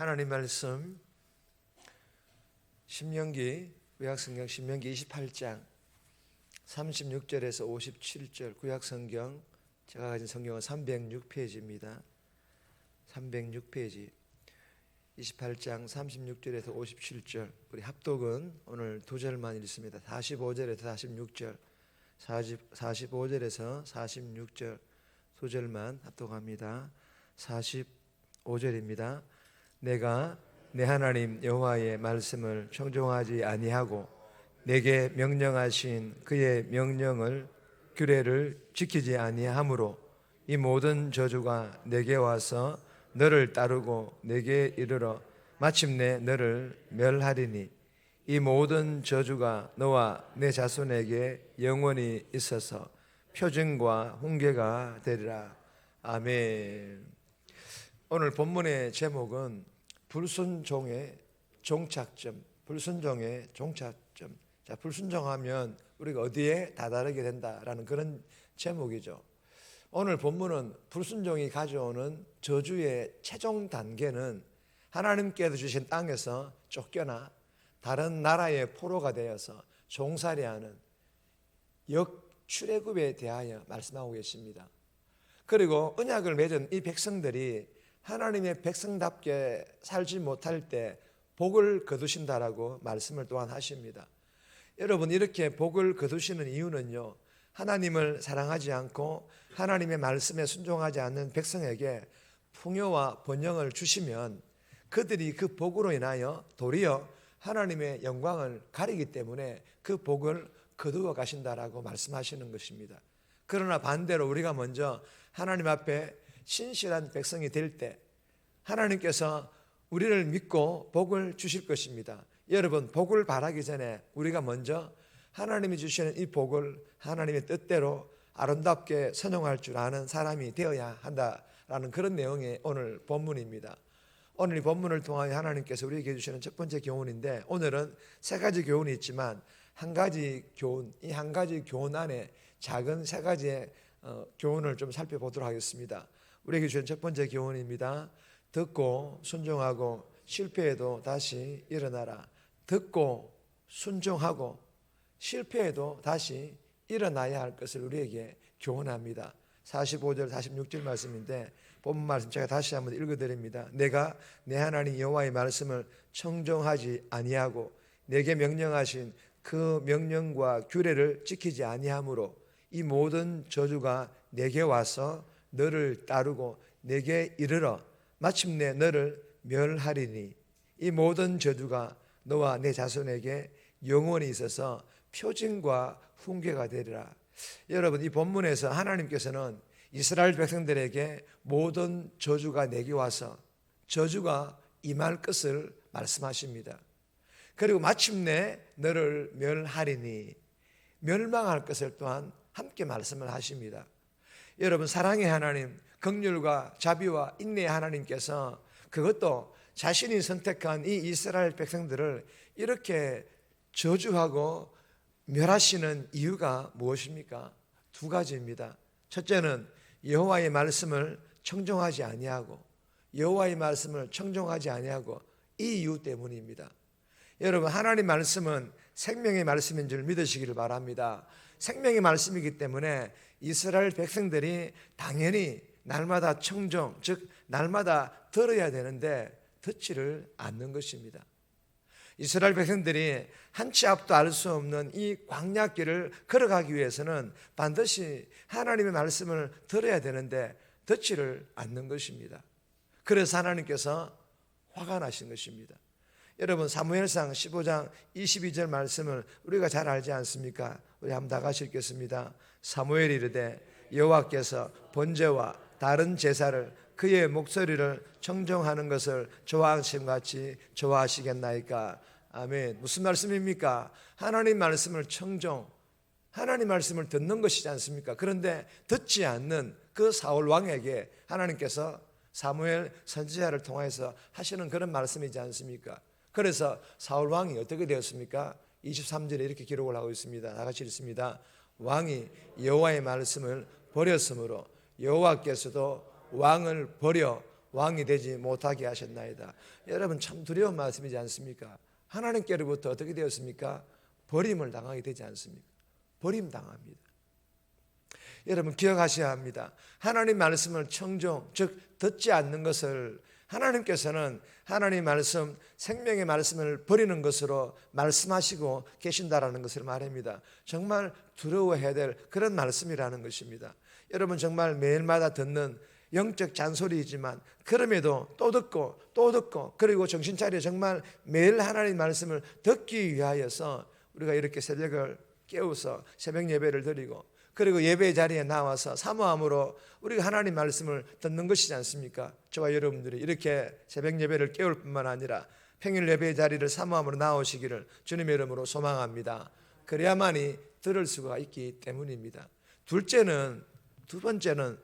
하나님 말씀 신명기 구약성경 신명기 28장 36절에서 57절 구약성경 제가 가진 성경은 306페이지입니다. 306페이지 28장 36절에서 57절 우리 합독은 오늘 두 절만 읽습니다. 45절에서 46절 40, 45절에서 46절 두 절만 합독합니다. 45절입니다. 내가 내 하나님 여호와의 말씀을 청종하지 아니하고 내게 명령하신 그의 명령을 규례를 지키지 아니하므로 이 모든 저주가 내게 와서 너를 따르고 내게 이르러 마침내 너를 멸하리니 이 모든 저주가 너와 내 자손에게 영원히 있어서 표징과 훈계가 되리라. 아멘. 오늘 본문의 제목은 불순종의 종착점, 불순종의 종착점. 자, 불순종하면 우리가 어디에 다다르게 된다라는 그런 제목이죠. 오늘 본문은 불순종이 가져오는 저주의 최종 단계는 하나님께서 주신 땅에서 쫓겨나 다른 나라의 포로가 되어서 종살이하는 역출애굽에 대하여 말씀하고 계십니다. 그리고 언약을 맺은 이 백성들이 하나님의 백성답게 살지 못할 때 복을 거두신다라고 말씀을 또한 하십니다. 여러분 이렇게 복을 거두시는 이유는요. 하나님을 사랑하지 않고 하나님의 말씀에 순종하지 않는 백성에게 풍요와 번영을 주시면 그들이 그 복으로 인하여 도리어 하나님의 영광을 가리기 때문에 그 복을 거두어 가신다라고 말씀하시는 것입니다. 그러나 반대로 우리가 먼저 하나님 앞에 신실한 백성이 될 때 하나님께서 우리를 믿고 복을 주실 것입니다. 여러분 복을 바라기 전에 우리가 먼저 하나님이 주시는 이 복을 하나님의 뜻대로 아름답게 선용할 줄 아는 사람이 되어야 한다라는 그런 내용의 오늘 본문입니다. 오늘 이 본문을 통하여 하나님께서 우리에게 주시는 첫 번째 교훈인데 오늘은 세 가지 교훈이 있지만 한 가지 교훈, 이 한 가지 교훈 안에 작은 세 가지의 어, 교훈을 좀 살펴보도록 하겠습니다. 우리에게 주신 첫 번째 교훈입니다. 듣고 순종하고 실패해도 다시 일어나라. 듣고 순종하고 실패해도 다시 일어나야 할 것을 우리에게 교훈합니다. 45절 46절 말씀인데 본문 말씀 제가 다시 한번 읽어 드립니다. 내가 내 하나님 여호와의 말씀을 청종하지 아니하고 내게 명령하신 그 명령과 규례를 지키지 아니하므로 이 모든 저주가 내게 와서 너를 따르고 내게 이르러 마침내 너를 멸하리니 이 모든 저주가 너와 내 자손에게 영원히 있어서 표징과 훈계가 되리라. 여러분 이 본문에서 하나님께서는 이스라엘 백성들에게 모든 저주가 내게 와서 저주가 임할 것을 말씀하십니다. 그리고 마침내 너를 멸하리니 멸망할 것을 또한 함께 말씀을 하십니다. 여러분 사랑의 하나님, 긍휼과 자비와 인내의 하나님께서 그것도 자신이 선택한 이 이스라엘 백성들을 이렇게 저주하고 멸하시는 이유가 무엇입니까? 두 가지입니다. 첫째는 여호와의 말씀을 청종하지 아니하고 여호와의 말씀을 청종하지 아니하고 이 이유 때문입니다. 여러분 하나님 말씀은 생명의 말씀인 줄 믿으시기를 바랍니다. 생명의 말씀이기 때문에 이스라엘 백성들이 당연히 날마다 청종, 즉 날마다 들어야 되는데 듣지를 않는 것입니다. 이스라엘 백성들이 한 치 앞도 알 수 없는 이 광야길을 걸어가기 위해서는 반드시 하나님의 말씀을 들어야 되는데 듣지를 않는 것입니다. 그래서 하나님께서 화가 나신 것입니다. 여러분 사무엘상 15장 22절 말씀을 우리가 잘 알지 않습니까? 우리 한번 다 같이 읽겠습니다. 사무엘이 이르되 여호와께서 번제와 다른 제사를 그의 목소리를 청정하는 것을 좋아하심 같이 좋아하시겠나이까? 아멘. 무슨 말씀입니까? 하나님 말씀을 청정, 하나님 말씀을 듣는 것이지 않습니까? 그런데 듣지 않는 그 사울 왕에게 하나님께서 사무엘 선지자를 통해서 하시는 그런 말씀이지 않습니까? 그래서 사울 왕이 어떻게 되었습니까? 23절에 이렇게 기록을 하고 있습니다. 다 같이 읽습니다. 왕이 여호와의 말씀을 버렸으므로 여호와께서도 왕을 버려 왕이 되지 못하게 하셨나이다. 여러분 참 두려운 말씀이지 않습니까? 하나님께로부터 어떻게 되었습니까? 버림을 당하게 되지 않습니까? 버림 당합니다. 여러분 기억하셔야 합니다. 하나님 말씀을 청종, 즉 듣지 않는 것을 하나님께서는 하나님 말씀, 생명의 말씀을 버리는 것으로 말씀하시고 계신다라는 것을 말합니다. 정말 두려워해야 될 그런 말씀이라는 것입니다. 여러분 정말 매일마다 듣는 영적 잔소리이지만 그럼에도 또 듣고 또 듣고 그리고 정신 차려 정말 매일 하나님 말씀을 듣기 위하여서 우리가 이렇게 새벽을 깨워서 새벽 예배를 드리고 그리고 예배 자리에 나와서 사모함으로 우리가 하나님 말씀을 듣는 것이지 않습니까? 저와 여러분들이 이렇게 새벽 예배를 깨울 뿐만 아니라 평일 예배 자리를 사모함으로 나오시기를 주님의 이름으로 소망합니다. 그래야만이 들을 수가 있기 때문입니다. 둘째는 두 번째는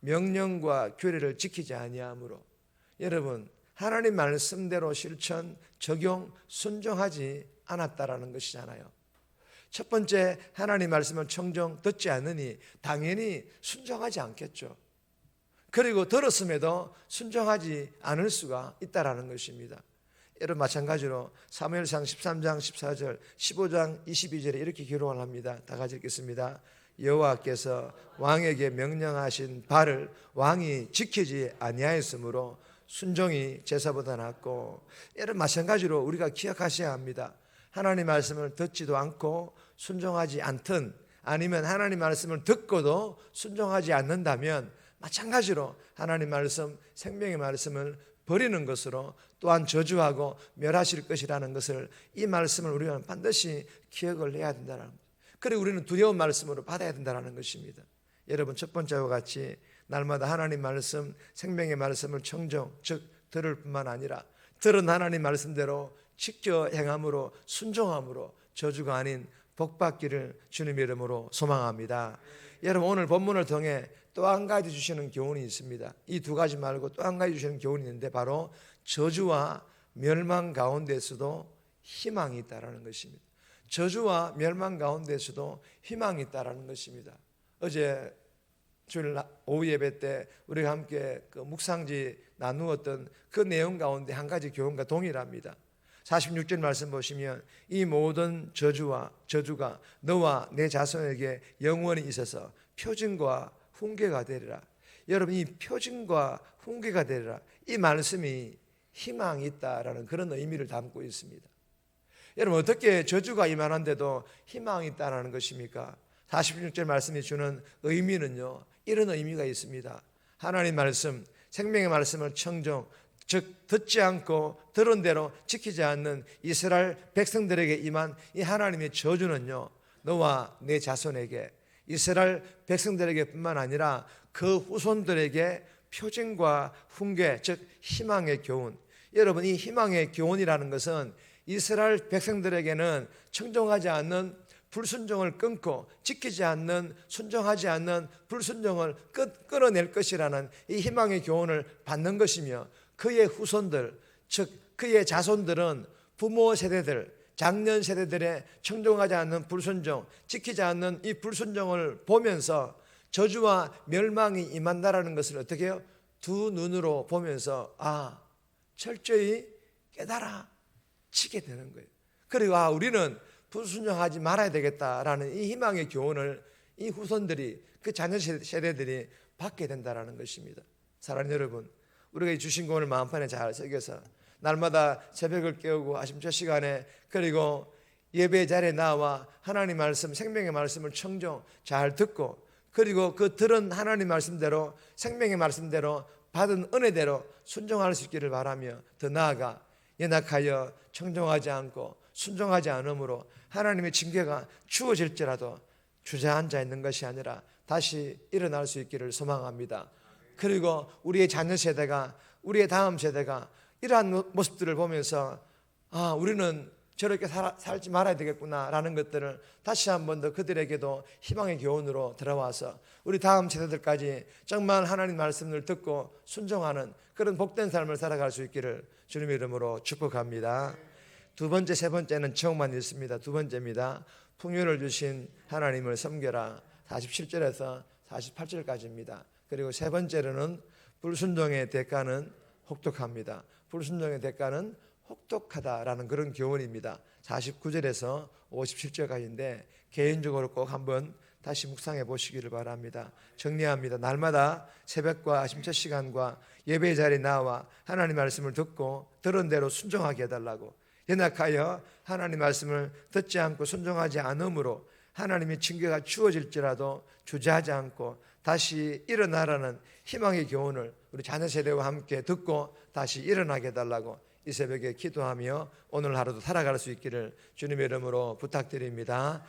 명령과 규례를 지키지 아니하므로 여러분 하나님 말씀대로 실천 적용 순종하지 않았다라는 것이잖아요. 첫 번째 하나님 말씀을 청정 듣지 않으니 당연히 순종하지 않겠죠. 그리고 들었음에도 순종하지 않을 수가 있다라는 것입니다. 여러분 마찬가지로 사무엘상 13장 14절 15장 22절에 이렇게 기록을 합니다. 다 같이 읽겠습니다. 여호와께서 왕에게 명령하신 바를 왕이 지키지 아니하였으므로 순종이 제사보다 낫고 여러분 마찬가지로 우리가 기억하셔야 합니다. 하나님 말씀을 듣지도 않고 순종하지 않든 아니면 하나님 말씀을 듣고도 순종하지 않는다면 마찬가지로 하나님 말씀 생명의 말씀을 버리는 것으로 또한 저주하고 멸하실 것이라는 것을 이 말씀을 우리가 반드시 기억을 해야 된다는 것. 그리고 우리는 두려운 말씀으로 받아야 된다는 것입니다. 여러분 첫 번째와 같이 날마다 하나님 말씀 생명의 말씀을 청정 즉 들을 뿐만 아니라 들은 하나님 말씀대로 직접 행함으로 순종함으로 저주가 아닌 복 받기를 주님의 이름으로 소망합니다. 여러분 오늘 본문을 통해 또 한 가지 주시는 교훈이 있습니다. 이 두 가지 말고 또 한 가지 주시는 교훈이 있는데 바로 저주와 멸망 가운데서도 희망이 있다라는 것입니다. 저주와 멸망 가운데서도 희망이 있다라는 것입니다. 어제 주일 오후 예배 때 우리가 함께 그 묵상지 나누었던 그 내용 가운데 한 가지 교훈과 동일합니다. 46절 말씀 보시면 이 모든 저주와 저주가 너와 내 자손에게 영원히 있어서 표징과 훈계가 되리라. 여러분 이 표징과 훈계가 되리라. 이 말씀이 희망이 있다라는 그런 의미를 담고 있습니다. 여러분 어떻게 저주가 이만한데도 희망이 있다라는 것입니까? 46절 말씀이 주는 의미는요. 이런 의미가 있습니다. 하나님 말씀, 생명의 말씀을 청정, 즉 듣지 않고 들은 대로 지키지 않는 이스라엘 백성들에게 임한 이 하나님의 저주는요. 너와 내 자손에게 이스라엘 백성들에게뿐만 아니라 그 후손들에게 표징과 훈계, 즉 희망의 교훈. 여러분 이 희망의 교훈이라는 것은 이스라엘 백성들에게는 청정하지 않는 불순종을 끊고 지키지 않는 순종하지 않는 불순종을 끊, 끌어낼 것이라는 이 희망의 교훈을 받는 것이며 그의 후손들 즉 그의 자손들은 부모 세대들 장년 세대들의 청종하지 않는 불순종 지키지 않는 이 불순종을 보면서 저주와 멸망이 임한다라는 것을 어떻게 해요? 두 눈으로 보면서 아 철저히 깨달아 치게 되는 거예요. 그리고 아 우리는 불순종하지 말아야 되겠다라는 이 희망의 교훈을 이 후손들이 그 자녀 세대들이 받게 된다라는 것입니다. 사랑하는 여러분, 우리가 이 주신 공을 마음판에 잘 새겨서 날마다 새벽을 깨우고 아침 첫 시간에 그리고 예배 자리에 나와 하나님 말씀, 생명의 말씀을 청정 잘 듣고 그리고 그 들은 하나님 말씀대로 생명의 말씀대로 받은 은혜대로 순종할 수 있기를 바라며 더 나아가 연약하여 청정하지 않고 순종하지 않으므로 하나님의 징계가 주어질지라도 주저앉아 있는 것이 아니라 다시 일어날 수 있기를 소망합니다. 그리고 우리의 자녀 세대가 우리의 다음 세대가 이러한 모습들을 보면서 아 우리는 저렇게 살, 살지 말아야 되겠구나라는 것들을 다시 한 번 더 그들에게도 희망의 교훈으로 들어와서 우리 다음 세대들까지 정말 하나님 말씀을 듣고 순종하는 그런 복된 삶을 살아갈 수 있기를 주님의 이름으로 축복합니다. 두 번째, 세 번째는 정만 있습니다. 두 번째입니다. 풍요를 주신 하나님을 섬겨라. 47절에서 48절까지입니다. 그리고 세 번째로는 불순종의 대가는 혹독합니다. 불순종의 대가는 혹독하다라는 그런 교훈입니다. 49절에서 57절까지인데 개인적으로 꼭 한번 다시 묵상해 보시기를 바랍니다. 정리합니다. 날마다 새벽과 아침 첫 시간과 예배 자리에 나와 하나님 말씀을 듣고 들은 대로 순종하게 해달라고 연약하여 하나님 말씀을 듣지 않고 순종하지 않으므로 하나님의 징계가 주어질지라도 주저하지 않고 다시 일어나라는 희망의 교훈을 우리 자녀 세대와 함께 듣고 다시 일어나게 해달라고 이 새벽에 기도하며 오늘 하루도 살아갈 수 있기를 주님의 이름으로 부탁드립니다.